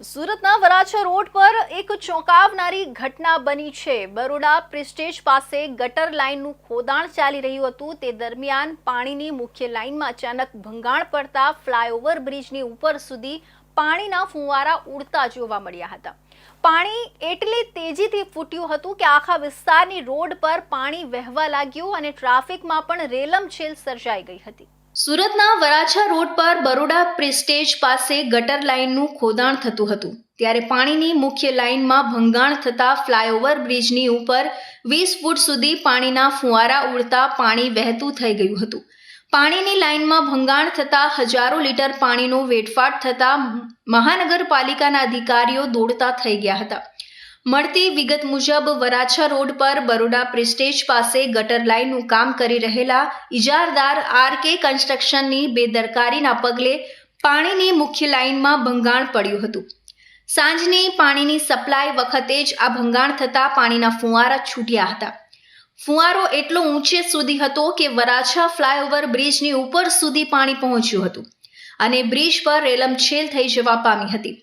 સુરતના વરાછા રોડ પર એક ચોંકાવનારી ઘટના બની છે. બરોડા પ્રિસ્ટેજ પાસે ગટર લાઇનનું ખોદાણ ચાલી રહ્યું હતું. તે દરમિયાન પાણીની મુખ્ય લાઇનમાં અચાનક ભંગાણ પડતા ફ્લાયઓવર બ્રિજની ઉપર સુધી પાણીના ફુવારા ઉડતા જોવા મળ્યા હતા. પાણી એટલી તેજીથી ફૂટ્યું હતું કે આખા વિસ્તારની રોડ પર પાણી વહેવા લાગ્યું અને ટ્રાફિકમાં પણ રેલમછેલ સર્જાઈ ગઈ હતી. સુરતના વરાછા રોડ પર બરોડા પ્રેસ્ટેજ પાસે ગટર લાઇનનું ખોદાણ થતું હતું. ત્યારે પાણીની મુખ્ય લાઇનમાં ભંગાણ થતા ફ્લાયઓવર બ્રિજની ઉપર વીસ ફૂટ સુધી પાણીના ફુવારા ઉડતા પાણી વહેતું થઈ ગયું હતું. પાણીની લાઇનમાં ભંગાણ થતા હજારો લીટર પાણીનો વેડફાટ થતા મહાનગરપાલિકાના અધિકારીઓ દોડતા થઈ ગયા હતા. મળતી વિગત મુજબ વરાછા રોડ પર બરોડા પ્રિસ્ટેજ પાસે ગટર લાઇનનું કામ કરી રહેલા ઇજારદાર આર કે કન્સ્ટ્રક્શનની બેદરકારીના પગલે પાણીની મુખ્ય લાઇનમાં ભંગાણ પડ્યું હતું. સાંજની પાણીની સપ્લાય વખતે જ આ ભંગાણ થતાં પાણીના ફુવારા છૂટ્યા હતા. ફુવારો એટલો ઊંચે સુધી હતો કે વરાછા ફ્લાયઓવર બ્રિજની ઉપર સુધી પાણી પહોંચ્યું હતું અને બ્રિજ પર રેલમછેલ થઈ જવા પામી હતી.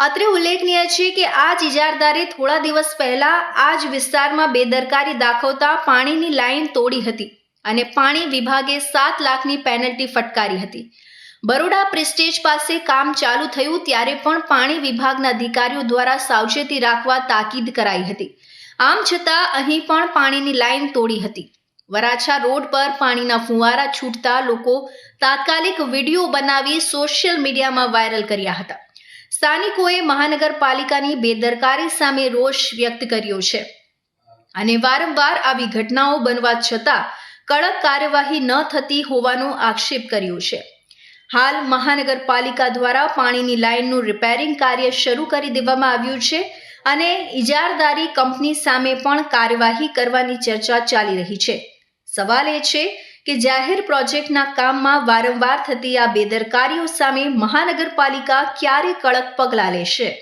અત્રે ઉલ્લેખનીય છે કે આ જ ઇજારદારે થોડા દિવસ પહેલા આ જ વિસ્તારમાં બેદરકારી દાખવતા પાણીની લાઇન તોડી હતી અને પાણી વિભાગે સાત લાખની પેનલ્ટી ફટકારી હતી. બરોડા પ્રેસ્ટેજ પાસે કામ ચાલુ થયું ત્યારે પણ પાણી વિભાગના અધિકારીઓ દ્વારા સાવચેતી રાખવા તાકીદ કરાઈ હતી. આમ છતાં અહીં પણ પાણીની લાઇન તોડી હતી. વરાછા રોડ પર પાણીના ફુવારા છૂટતા લોકો તાત્કાલિક વીડિયો બનાવી સોશિયલ મીડિયામાં વાયરલ કર્યા હતા. સ્થાનિકોએ મહાનગરપાલિકાની બેદરકારી સામે રોષ વ્યક્ત કર્યો છે. અને વારંવાર આવી ઘટનાઓ બનવા છતાં કડક કાર્યવાહી ન થતી હોવાનો આક્ષેપ કર્યો છે. હાલ મહાનગરપાલિકા દ્વારા પાણીની લાઇનનું રિપેરિંગ કાર્ય શરૂ કરી દેવામાં આવ્યું છે અને ઇજારદારી કંપની સામે પણ કાર્યવાહી કરવાની ચર્ચા ચાલી રહી છે. સવાલ એ છે કે જાહેર પ્રોજેક્ટના કામમાં વારંવાર થતી આ બેદરકારીઓ સામે મહાનગરપાલિકા ક્યારે કડક પગલાં લેશે?